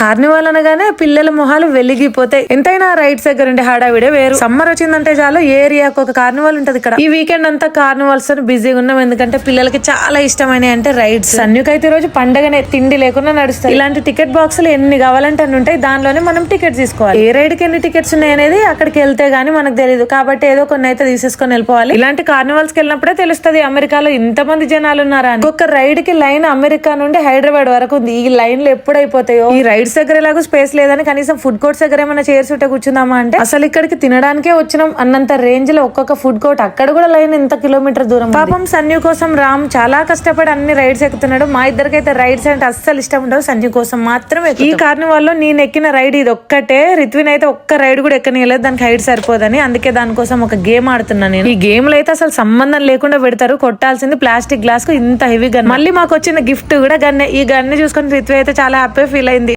Carnival అనగానే పిల్లల మొహాలు వెలిగిపోతాయి. ఎంతైనా రైడ్స్ దగ్గర ఉండే హడావిడే వేరు. సమ్మర్ వచ్చిందంటే చాలు ఏరియాకు ఒక కార్నివాల్ ఉంటది ఇక్కడ. ఈ వీకెండ్ అంతా కార్నివాల్స్తో బిజీగా ఉన్నాం. ఎందుకంటే పిల్లలకి చాలా ఇష్టమైన అంటే రైడ్స్ అన్నికైతే రోజు పండగనే తిండి లేకుండా నడుస్తాయి. ఇలాంటి టికెట్ బాక్సులు ఎన్ని కావాలంటే అన్ని ఉంటాయి. దానిలోనే మనం టికెట్ తీసుకోవాలి. ఏ రైడ్కి ఎన్ని టికెట్స్ ఉన్నాయి అనేది అక్కడికి వెళ్తే గానీ మనకు తెలియదు కాబట్టి ఏదో కొన్ని అయితే తీసేసుకొని వెళ్ళిపోవాలి. ఇలాంటి కార్నివాల్స్కి వెళ్ళినప్పుడే తెలుస్తుంది అమెరికాలో ఇంతమంది జనాలు ఉన్నారా అని. ఒక్క రైడ్కి లైన్ అమెరికా నుండి హైదరాబాద్ వరకు ఉంది. ఈ లైన్లు ఎప్పుడైపోతాయో. ఎప్పుడు అయిపోతాయో ఈ రైడ్స్ దగ్గర ఎలాగో స్పేస్ లేదని కనీసం ఫుడ్ కోర్ట్స్ దగ్గర ఏమైనా చైర్స్ ఉంటే కూర్చుందామా అంటే అసలు ఇక్కడికి తినడానికే వచ్చినాం అన్నంత రేంజ్లో ఒక్కొక్క ఫుడ్ కోర్ట్. అక్కడ కూడా లైన్ ఇంత కిలోమీటర్ దూరం. పాపం సన్యు కోసం రామ్ చాలా కష్టపడి అన్ని రైడ్స్ ఎక్కుతున్నాడు. మా ఇద్దరికైతే రైడ్స్ అంటే అస్సలు ఇష్టం ఉండదు సన్యు కోసం మాత్రమే ఈ కార్నివాల్లో నేను ఎక్కిన రైడ్ ఇది ఒక్కటే. రిత్విన్ అయితే ఒక్క రైడ్ కూడా ఎక్కనియలేదు. దానికి హైట్ సరిపోదని అందుకే దానికోసం ఒక గేమ్ ఆడుతున్నాను నేను. ఈ గేమ్లో అయితే అసలు సంబంధం లేకుండా పెడతారు. కొట్టాల్సింది ప్లాస్టిక్ గ్లాస్కు ఇంత హెవీ గన్. మళ్ళీ మాకు వచ్చిన గిఫ్ట్ కూడా గన్నే. ఈ గన్ను చూసుకొని రిత్వి అయితే చాలా హ్యాపీ ఫీల్ అయింది.